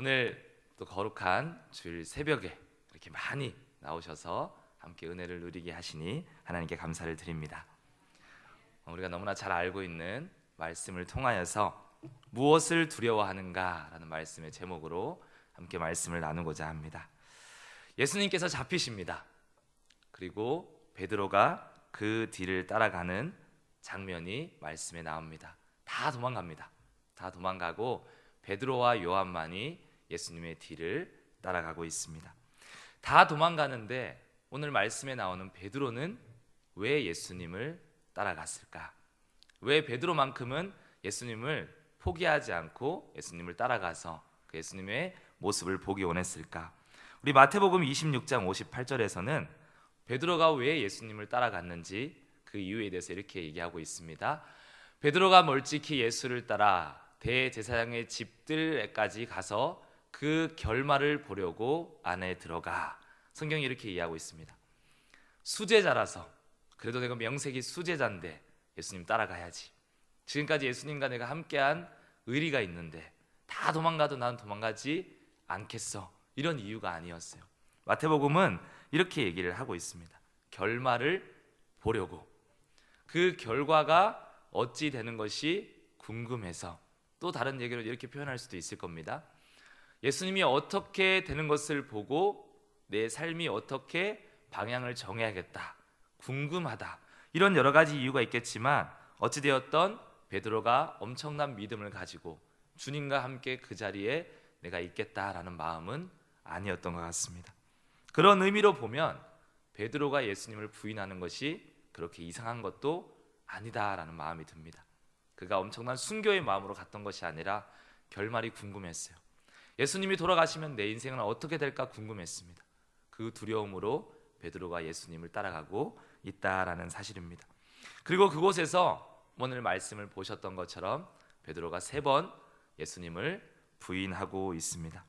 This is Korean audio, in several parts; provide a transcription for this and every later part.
오늘 또 거룩한 주일 새벽에 이렇게 많이 나오셔서 함께 은혜를 누리게 하시니 하나님께 감사를 드립니다. 어, 우리가 너무나 잘 알고 있는 말씀을 통하여서 무엇을 두려워하는가라는 말씀의 제목으로 함께 말씀을 나누고자 합니다. 예수님께서 잡히십니다. 그리고 베드로가 그 뒤를 따라가는 장면이 말씀에 나옵니다. 다 도망갑니다. 다 도망가고 베드로와 요한만이 예수님의 뒤를 따라가고 있습니다. 다 도망가는데 오늘 말씀에 나오는 베드로는 왜 예수님을 따라갔을까? 왜 베드로만큼은 예수님을 포기하지 않고 예수님을 따라가서 그 예수님의 모습을 보기 원했을까? 우리 마태복음 26장 58절에서는 베드로가 왜 예수님을 따라갔는지 그 이유에 대해서 이렇게 얘기하고 있습니다. 베드로가 멀찍이 예수를 따라 대제사장의 집들까지 가서 그 결말을 보려고 안에 들어가. 성경이 이렇게 이해하고 있습니다. 수제자라서 그래도 내가 명색이 수제자인데 예수님 따라가야지. 지금까지 예수님과 내가 함께한 의리가 있는데 다 도망가도 나는 도망가지 않겠어. 이런 이유가 아니었어요. 마태복음은 이렇게 얘기를 하고 있습니다. 결말을 보려고 그 결과가 어찌 되는 것이 궁금해서 또 다른 얘기로 이렇게 표현할 수도 있을 겁니다. 예수님이 어떻게 되는 것을 보고 내 삶이 어떻게 방향을 정해야겠다. 궁금하다. 이런 여러 가지 이유가 있겠지만 어찌 되었던 베드로가 엄청난 믿음을 가지고 주님과 함께 그 자리에 내가 있겠다라는 마음은 아니었던 것 같습니다. 그런 의미로 보면 베드로가 예수님을 부인하는 것이 그렇게 이상한 것도 아니다라는 마음이 듭니다. 그가 엄청난 순교의 마음으로 갔던 것이 아니라 결말이 궁금했어요. 예수님이 돌아가시면 내 인생은 어떻게 될까 궁금했습니다. 그 두려움으로 베드로가 예수님을 따라가고 있다라는 사실입니다. 그리고 그곳에서 오늘 말씀을 보셨던 것처럼 베드로가 세 번 예수님을 부인하고 있습니다.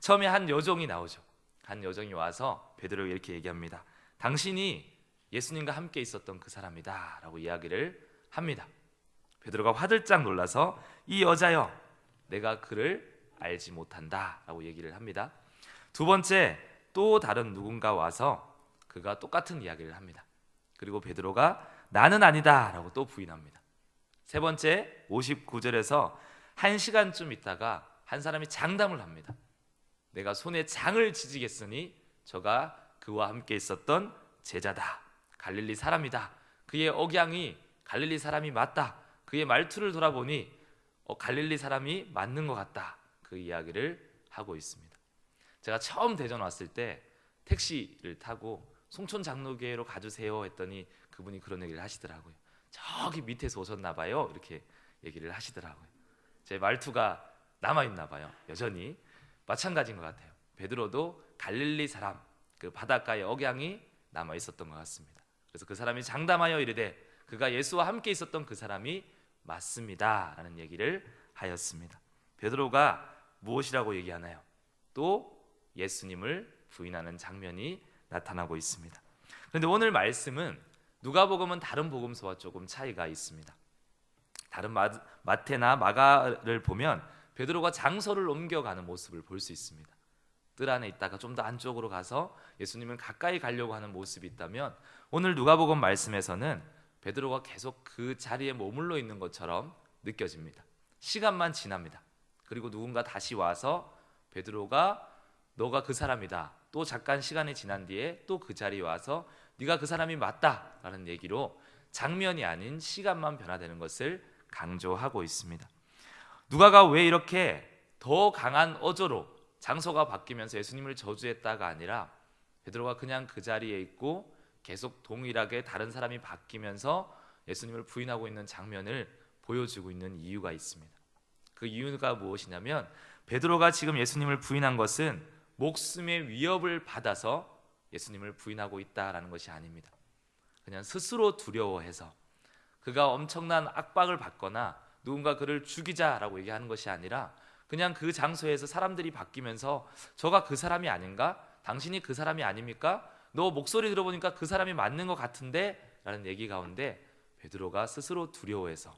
처음에 한 여종이 나오죠. 한 여종이 와서 베드로에게 이렇게 얘기합니다. 당신이 예수님과 함께 있었던 그 사람이다라고 이야기를 합니다. 베드로가 화들짝 놀라서 이 여자여 내가 그를 알지 못한다라고 얘기를 합니다. 두 번째 또 다른 누군가 와서 그가 똑같은 이야기를 합니다. 그리고 베드로가 나는 아니다라고 또 부인합니다. 세 번째 59절에서 한 시간쯤 있다가 한 사람이 장담을 합니다. 내가 손에 장을 지지겠으니 저가 그와 함께 있었던 제자다. 갈릴리 사람이다. 그의 억양이 갈릴리 사람이 맞다. 그의 말투를 돌아보니 어, 갈릴리 사람이 맞는 것 같다. 그 이야기를 하고 있습니다. 제가 처음 대전 왔을 때 택시를 타고 송촌 장로교회로 가주세요 했더니 그분이 그런 얘기를 하시더라고요. 저기 밑에서 오셨나 봐요. 이렇게 얘기를 하시더라고요. 제 말투가 남아 있나 봐요. 여전히 마찬가지인 것 같아요. 베드로도 갈릴리 사람 그 바닷가의 억양이 남아 있었던 것 같습니다. 그래서 그 사람이 장담하여 이르되 그가 예수와 함께 있었던 그 사람이 맞습니다라는 얘기를 하였습니다. 베드로가 무엇이라고 얘기하나요? 또 예수님을 부인하는 장면이 나타나고 있습니다. 그런데 오늘 말씀은 누가복음은 다른 복음서와 조금 차이가 있습니다. 다른 마, 마태나 마가를 보면 베드로가 장소를 옮겨가는 모습을 볼 수 있습니다. 뜰 안에 있다가 좀 더 안쪽으로 가서 예수님을 가까이 가려고 하는 모습이 있다면 오늘 누가복음 말씀에서는 베드로가 계속 그 자리에 머물러 있는 것처럼 느껴집니다. 시간만 지납니다. 그리고 누군가 다시 와서 베드로가 너가 그 사람이다. 또 잠깐 시간이 지난 뒤에 또 그 자리에 와서 네가 그 사람이 맞다라는 얘기로 장면이 아닌 시간만 변화되는 것을 강조하고 있습니다. 누가가 왜 이렇게 더 강한 어조로 장소가 바뀌면서 예수님을 저주했다가 아니라 베드로가 그냥 그 자리에 있고 계속 동일하게 다른 사람이 바뀌면서 예수님을 부인하고 있는 장면을 보여주고 있는 이유가 있습니다. 그 이유가 무엇이냐면 베드로가 지금 예수님을 부인한 것은 목숨의 위협을 받아서 예수님을 부인하고 있다라는 것이 아닙니다. 그냥 스스로 두려워해서 그가 엄청난 압박을 받거나 누군가 그를 죽이자라고 얘기하는 것이 아니라 그냥 그 장소에서 사람들이 바뀌면서 저가 그 사람이 아닌가? 당신이 그 사람이 아닙니까? 너 목소리 들어보니까 그 사람이 맞는 것 같은데? 라는 얘기 가운데 베드로가 스스로 두려워해서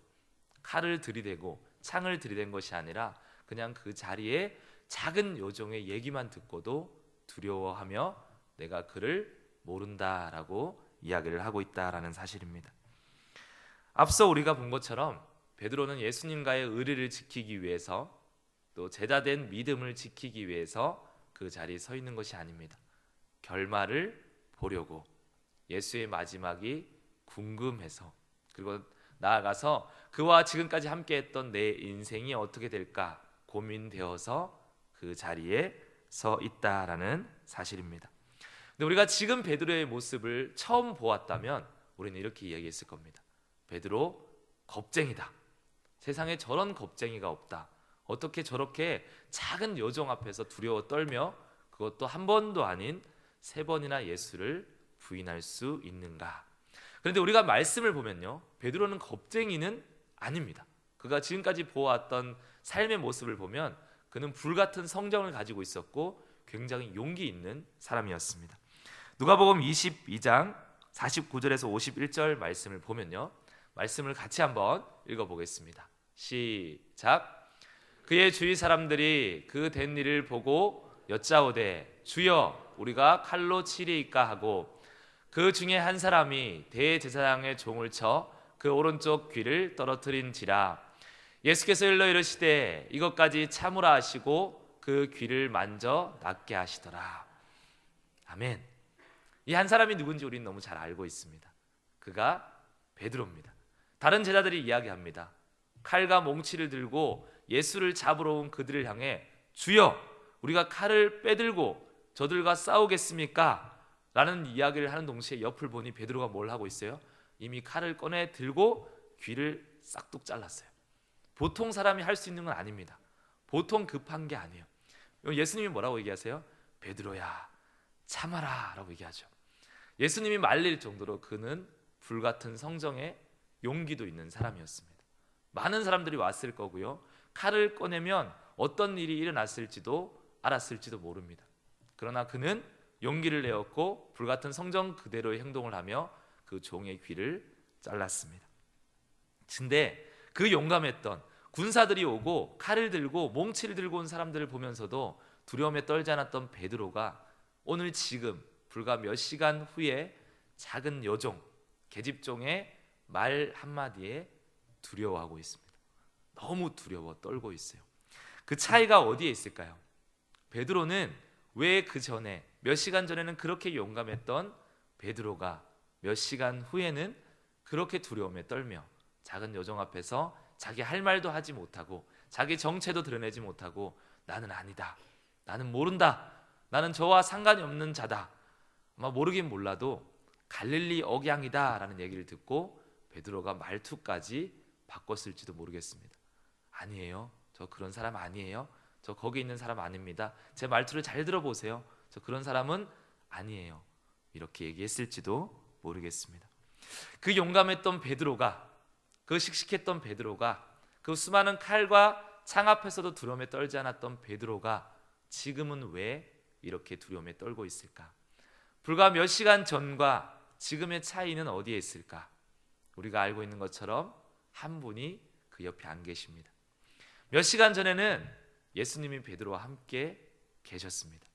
칼을 들이대고 창을 들이댄 것이 아니라 그냥 그 자리에 작은 요정의 얘기만 듣고도 두려워하며 내가 그를 모른다라고 이야기를 하고 있다라는 사실입니다. 앞서 우리가 본 것처럼 베드로는 예수님과의 의리를 지키기 위해서 또 제자된 믿음을 지키기 위해서 그 자리에 서 있는 것이 아닙니다. 결말을 보려고 예수의 마지막이 궁금해서 그리고 나아가서 그와 지금까지 함께했던 내 인생이 어떻게 될까 고민되어서 그 자리에 서 있다라는 사실입니다. 근데 우리가 지금 베드로의 모습을 처음 보았다면 우리는 이렇게 이야기했을 겁니다. 베드로 겁쟁이다. 세상에 저런 겁쟁이가 없다. 어떻게 저렇게 작은 요정 앞에서 두려워 떨며 그것도 한 번도 아닌 세 번이나 예수를 부인할 수 있는가? 그런데 우리가 말씀을 보면요. 베드로는 겁쟁이는 아닙니다. 그가 지금까지 보았던 삶의 모습을 보면 그는 불같은 성정을 가지고 있었고 굉장히 용기 있는 사람이었습니다. 누가복음 22장 49절에서 51절 말씀을 보면요. 말씀을 같이 한번 읽어 보겠습니다. 시작. 그의 주위 사람들이 그 된 일을 보고 여짜오되 주여 우리가 칼로 치리이까 하고 그 중에 한 사람이 대제사장의 종을 쳐 그 오른쪽 귀를 떨어뜨린지라 예수께서 일러 이르시되 이것까지 참으라 하시고 그 귀를 만져 낫게 하시더라. 아멘. 이 한 사람이 누군지 우리는 너무 잘 알고 있습니다. 그가 베드로입니다. 다른 제자들이 이야기합니다. 칼과 몽치를 들고 예수를 잡으러 온 그들을 향해 주여 우리가 칼을 빼들고 저들과 싸우겠습니까? 라는 이야기를 하는 동시에 옆을 보니 베드로가 뭘 하고 있어요? 이미 칼을 꺼내 들고 귀를 싹둑 잘랐어요. 보통 사람이 할 수 있는 건 아닙니다. 보통 급한 게 아니에요. 예수님이 뭐라고 얘기하세요? 베드로야 참아라라고 얘기하죠. 예수님이 말릴 정도로 그는 불같은 성정에 용기도 있는 사람이었습니다. 많은 사람들이 왔을 거고요. 칼을 꺼내면 어떤 일이 일어났을지도 알았을지도 모릅니다. 그러나 그는 용기를 내었고 불같은 성정 그대로의 행동을 하며 그 종의 귀를 잘랐습니다. 근데 그 용감했던 군사들이 오고 칼을 들고 몽치를 들고 온 사람들을 보면서도 두려움에 떨지 않았던 베드로가 오늘 지금 불과 몇 시간 후에 작은 여종 계집종의 말 한마디에 두려워하고 있습니다. 너무 두려워 떨고 있어요. 그 차이가 어디에 있을까요? 베드로는 왜 그 전에 몇 시간 전에는 그렇게 용감했던 베드로가 몇 시간 후에는 그렇게 두려움에 떨며 작은 여종 앞에서 자기 할 말도 하지 못하고 자기 정체도 드러내지 못하고 나는 아니다. 나는 모른다. 나는 저와 상관이 없는 자다. 아마 모르긴 몰라도 갈릴리 억양이다라는 얘기를 듣고 베드로가 말투까지 바꿨을지도 모르겠습니다. 아니에요. 저 그런 사람 아니에요. 저 거기 있는 사람 아닙니다. 제 말투를 잘 들어보세요. 저 그런 사람은 아니에요. 이렇게 얘기했을지도 모르겠습니다. 그 용감했던 베드로가 그 씩씩했던 베드로가 그 수많은 칼과 창 앞에서도 두려움에 떨지 않았던 베드로가 지금은 왜 이렇게 두려움에 떨고 있을까? 불과 몇 시간 전과 지금의 차이는 어디에 있을까? 우리가 알고 있는 것처럼 한 분이 그 옆에 안 계십니다. 몇 시간 전에는 예수님이 베드로와 함께 계셨습니다.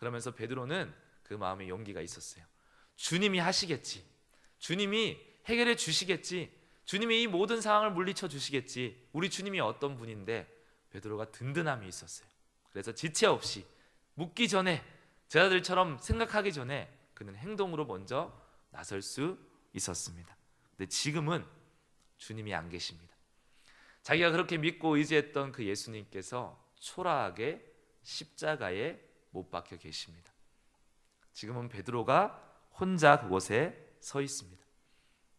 그러면서 베드로는 그 마음에 용기가 있었어요. 주님이 하시겠지. 주님이 해결해 주시겠지. 주님이 이 모든 상황을 물리쳐 주시겠지. 우리 주님이 어떤 분인데 베드로가 든든함이 있었어요. 그래서 지체 없이 묻기 전에 제자들처럼 생각하기 전에 그는 행동으로 먼저 나설 수 있었습니다. 근데 지금은 주님이 안 계십니다. 자기가 그렇게 믿고 의지했던 그 예수님께서 초라하게 십자가에 못 박혀 계십니다. 지금은 베드로가 혼자 그곳에 서 있습니다.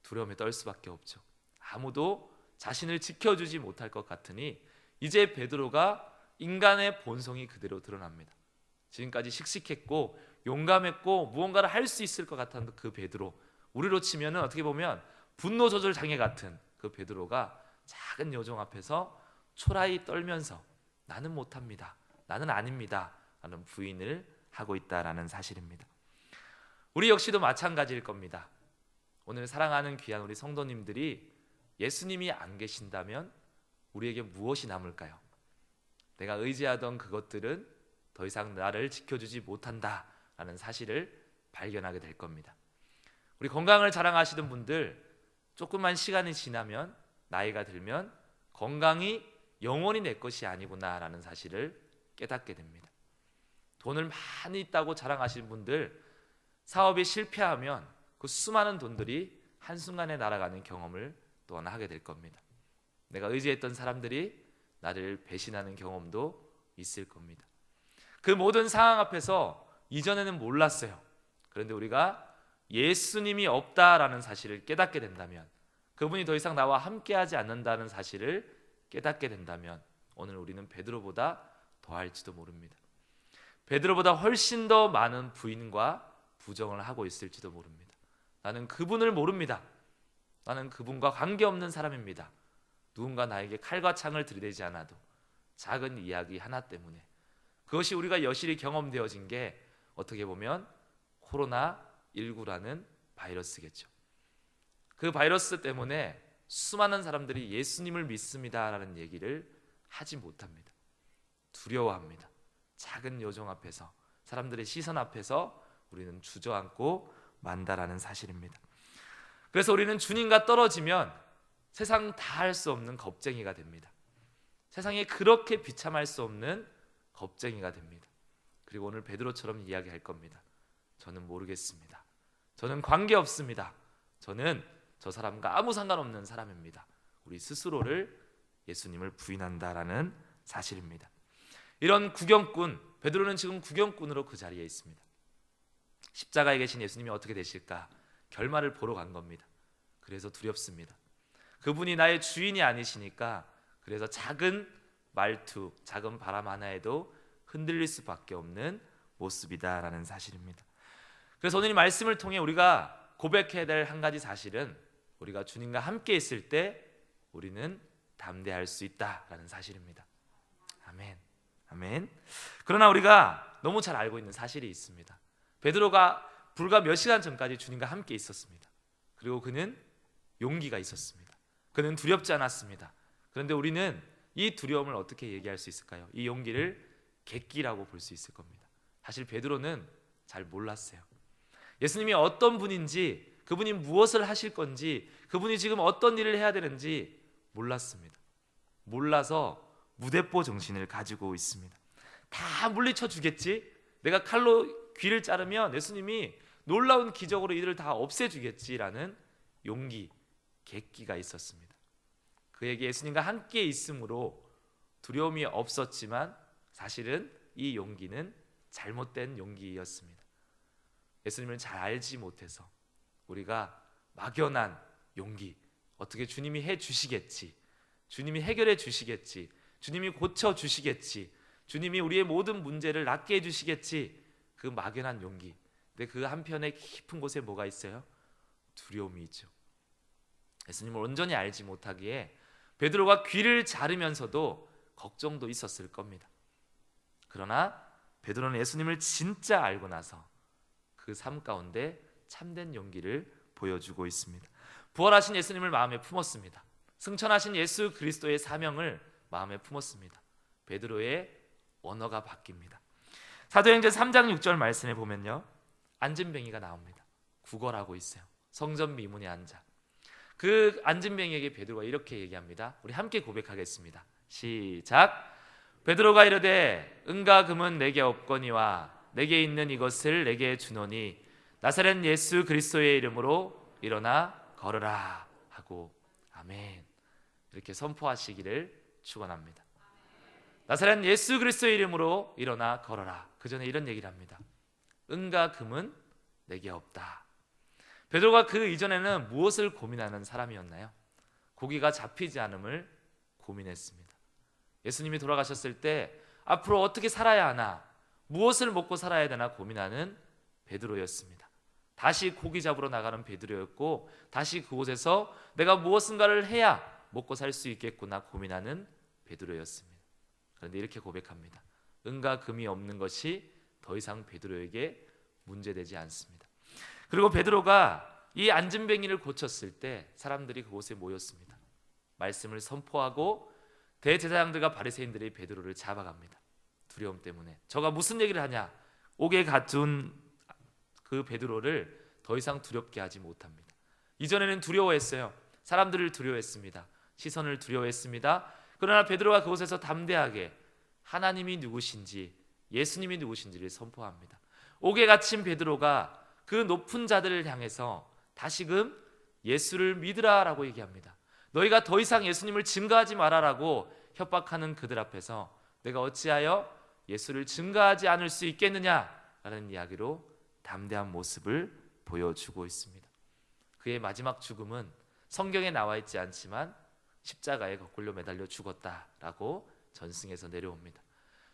두려움에 떨 수밖에 없죠. 아무도 자신을 지켜주지 못할 것 같으니 이제 베드로가 인간의 본성이 그대로 드러납니다. 지금까지 씩씩했고 용감했고 무언가를 할 수 있을 것 같았던 그 베드로 우리로 치면은 어떻게 보면 분노 조절 장애 같은 그 베드로가 작은 여종 앞에서 초라히 떨면서 나는 못합니다. 나는 아닙니다. 라는 부인을 하고 있다라는 사실입니다. 우리 역시도 마찬가지일 겁니다. 오늘 사랑하는 귀한 우리 성도님들이 예수님이 안 계신다면 우리에게 무엇이 남을까요? 내가 의지하던 그것들은 더 이상 나를 지켜주지 못한다라는 사실을 발견하게 될 겁니다. 우리 건강을 자랑하시던 분들 조금만 시간이 지나면 나이가 들면 건강이 영원히 내 것이 아니구나라는 사실을 깨닫게 됩니다. 돈을 많이 있다고 자랑하시는 분들 사업이 실패하면 그 수많은 돈들이 한순간에 날아가는 경험을 또한 하게 될 겁니다. 내가 의지했던 사람들이 나를 배신하는 경험도 있을 겁니다. 그 모든 상황 앞에서 이전에는 몰랐어요. 그런데 우리가 예수님이 없다라는 사실을 깨닫게 된다면 그분이 더 이상 나와 함께하지 않는다는 사실을 깨닫게 된다면 오늘 우리는 베드로보다 더할지도 모릅니다. 베드로보다 훨씬 더 많은 부인과 부정을 하고 있을지도 모릅니다. 나는 그분을 모릅니다. 나는 그분과 관계없는 사람입니다. 누군가 나에게 칼과 창을 들이대지 않아도 작은 이야기 하나 때문에 그것이 우리가 여실히 경험되어진 게 어떻게 보면 코로나 19라는 바이러스겠죠. 그 바이러스 때문에 수많은 사람들이 예수님을 믿습니다라는 얘기를 하지 못합니다. 두려워합니다. 작은 요정 앞에서 사람들의 시선 앞에서 우리는 주저앉고 만다라는 사실입니다. 그래서 우리는 주님과 떨어지면 세상 다 할 수 없는 겁쟁이가 됩니다. 세상에 그렇게 비참할 수 없는 겁쟁이가 됩니다. 그리고 오늘 베드로처럼 이야기할 겁니다. 저는 모르겠습니다. 저는 관계 없습니다. 저는 저 사람과 아무 상관없는 사람입니다. 우리 스스로를 예수님을 부인한다라는 사실입니다. 이런 구경꾼 베드로는 지금 구경꾼으로 그 자리에 있습니다. 십자가에 계신 예수님이 어떻게 되실까 결말을 보러 간 겁니다. 그래서 두렵습니다. 그분이 나의 주인이 아니시니까 그래서 작은 말투, 작은 바람 하나에도 흔들릴 수밖에 없는 모습이다라는 사실입니다. 그래서 오늘 이 말씀을 통해 우리가 고백해야 될 한 가지 사실은 우리가 주님과 함께 있을 때 우리는 담대할 수 있다라는 사실입니다. 아멘. 그러나 우리가 너무 잘 알고 있는 사실이 있습니다. 베드로가 불과 몇 시간 전까지 주님과 함께 있었습니다. 그리고 그는 용기가 있었습니다. 그는 두렵지 않았습니다. 그런데 우리는 이 두려움을 어떻게 얘기할 수 있을까요? 이 용기를 객기라고 볼 수 있을 겁니다. 사실 베드로는 잘 몰랐어요. 예수님이 어떤 분인지, 그분이 무엇을 하실 건지, 그분이 지금 어떤 일을 해야 되는지 몰랐습니다. 몰라서 무대뽀 정신을 가지고 있습니다. 다 물리쳐 주겠지? 내가 칼로 귀를 자르면 예수님이 놀라운 기적으로 이들을 다 없애 주겠지라는 용기, 객기가 있었습니다. 그에게 예수님과 함께 있으므로 두려움이 없었지만 사실은 이 용기는 잘못된 용기였습니다. 예수님을 잘 알지 못해서 우리가 막연한 용기, 어떻게 주님이 해 주시겠지, 주님이 해결해 주시겠지, 주님이 고쳐 주시겠지, 주님이 우리의 모든 문제를 낫게 해 주시겠지, 그 막연한 용기. 근데 그 한편에 깊은 곳에 뭐가 있어요? 두려움이 있죠. 예수님을 온전히 알지 못하기에 베드로가 귀를 자르면서도 걱정도 있었을 겁니다. 그러나 베드로는 예수님을 진짜 알고 나서 그 삶 가운데 참된 용기를 보여주고 있습니다. 부활하신 예수님을 마음에 품었습니다. 승천하신 예수 그리스도의 사명을 마음에 품었습니다. 베드로의 언어가 바뀝니다. 사도행전 3장 6절 말씀에 보면요. 안진뱅이가 나옵니다. 구걸하고 있어요. 성전 미문에 앉아. 그 안진뱅이에게 베드로가 이렇게 얘기합니다. 우리 함께 고백하겠습니다. 시작. 베드로가 이르되 은과 금은 내게 없거니와 내게 있는 이것을 내게 주노니 나사렛 예수 그리스도의 이름으로 일어나 걸으라 하고 아멘. 이렇게 선포하시기를 축원합니다. 나사렛 예수 그리스도의 이름으로 일어나 걸어라. 그 전에 이런 얘기를 합니다. 은과 금은 내게 없다. 베드로가 그 이전에는 무엇을 고민하는 사람이었나요? 고기가 잡히지 않음을 고민했습니다. 예수님이 돌아가셨을 때 앞으로 어떻게 살아야 하나, 무엇을 먹고 살아야 되나 고민하는 베드로였습니다. 다시 고기 잡으러 나가는 베드로였고 다시 그곳에서 내가 무엇인가를 해야 먹고 살 수 있겠구나 고민하는 베드로였습니다. 그런데 이렇게 고백합니다. 은과 금이 없는 것이 더 이상 베드로에게 문제되지 않습니다. 그리고 베드로가 이 안진뱅이를 고쳤을 때 사람들이 그곳에 모였습니다. 말씀을 선포하고 대제사장들과 바리새인들이 베드로를 잡아갑니다. 두려움 때문에 저가 무슨 얘기를 하냐? 옥에 갇힌 그 베드로를 더 이상 두렵게 하지 못합니다. 이전에는 두려워했어요. 사람들을 두려워했습니다. 시선을 두려워했습니다. 그러나 베드로가 그곳에서 담대하게 하나님이 누구신지 예수님이 누구신지를 선포합니다. 옥에 갇힌 베드로가 그 높은 자들을 향해서 다시금 예수를 믿으라라고 얘기합니다. 너희가 더 이상 예수님을 증거하지 말아라고 협박하는 그들 앞에서 내가 어찌하여 예수를 증거하지 않을 수 있겠느냐라는 이야기로 담대한 모습을 보여주고 있습니다. 그의 마지막 죽음은 성경에 나와 있지 않지만 십자가에 거꾸로 매달려 죽었다라고 전승에서 내려옵니다.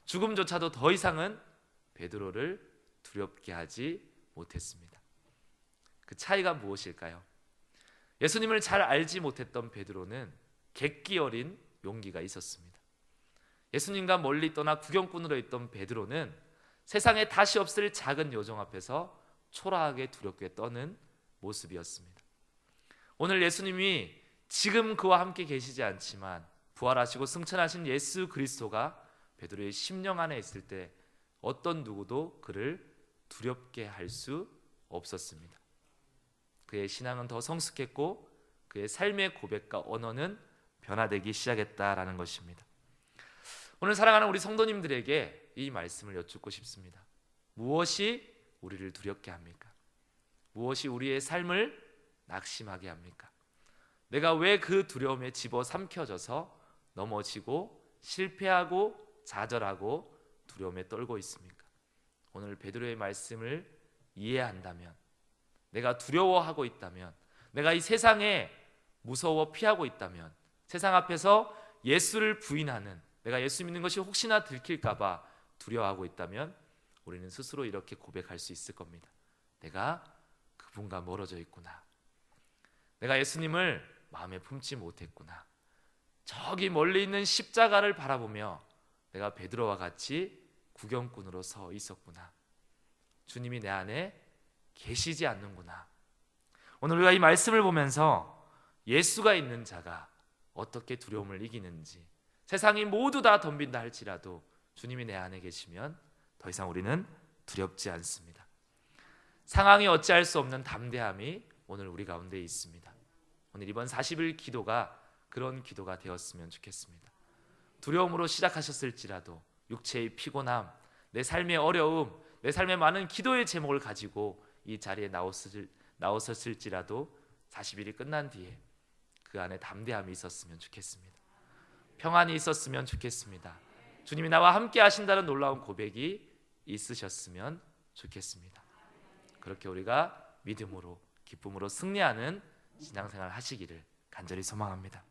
죽음조차도 더 이상은 베드로를 두렵게 하지 못했습니다. 그 차이가 무엇일까요? 예수님을 잘 알지 못했던 베드로는 객기 어린 용기가 있었습니다. 예수님과 멀리 떠나 구경꾼으로 있던 베드로는 세상에 다시 없을 작은 요정 앞에서 초라하게 두렵게 떠는 모습이었습니다. 오늘 예수님이 지금 그와 함께 계시지 않지만 부활하시고 승천하신 예수 그리스도가 베드로의 심령 안에 있을 때 어떤 누구도 그를 두렵게 할 수 없었습니다. 그의 신앙은 더 성숙했고 그의 삶의 고백과 언어는 변화되기 시작했다라는 것입니다. 오늘 사랑하는 우리 성도님들에게 이 말씀을 여쭙고 싶습니다. 무엇이 우리를 두렵게 합니까? 무엇이 우리의 삶을 낙심하게 합니까? 내가 왜 그 두려움에 집어 삼켜져서 넘어지고 실패하고 좌절하고 두려움에 떨고 있습니까? 오늘 베드로의 말씀을 이해한다면 내가 두려워하고 있다면 내가 이 세상에 무서워 피하고 있다면 세상 앞에서 예수를 부인하는 내가 예수 믿는 것이 혹시나 들킬까 봐 두려워하고 있다면 우리는 스스로 이렇게 고백할 수 있을 겁니다. 내가 그분과 멀어져 있구나. 내가 예수님을 마음에 품지 못했구나. 저기 멀리 있는 십자가를 바라보며 내가 베드로와 같이 구경꾼으로 서 있었구나. 주님이 내 안에 계시지 않는구나. 오늘 우리가 이 말씀을 보면서 예수가 있는 자가 어떻게 두려움을 이기는지 세상이 모두 다 덤빈다 할지라도 주님이 내 안에 계시면 더 이상 우리는 두렵지 않습니다. 상황이 어찌할 수 없는 담대함이 오늘 우리 가운데 있습니다. 오늘 이번 40일 기도가 그런 기도가 되었으면 좋겠습니다. 두려움으로 시작하셨을지라도 육체의 피곤함, 내 삶의 어려움, 내 삶의 많은 기도의 제목을 가지고 이 자리에 나왔을, 나오셨을지라도 40일이 끝난 뒤에 그 안에 담대함이 있었으면 좋겠습니다. 평안이 있었으면 좋겠습니다. 주님이 나와 함께 하신다는 놀라운 고백이 있으셨으면 좋겠습니다. 그렇게 우리가 믿음으로 기쁨으로 승리하는 신앙생활 하시기를 간절히 소망합니다.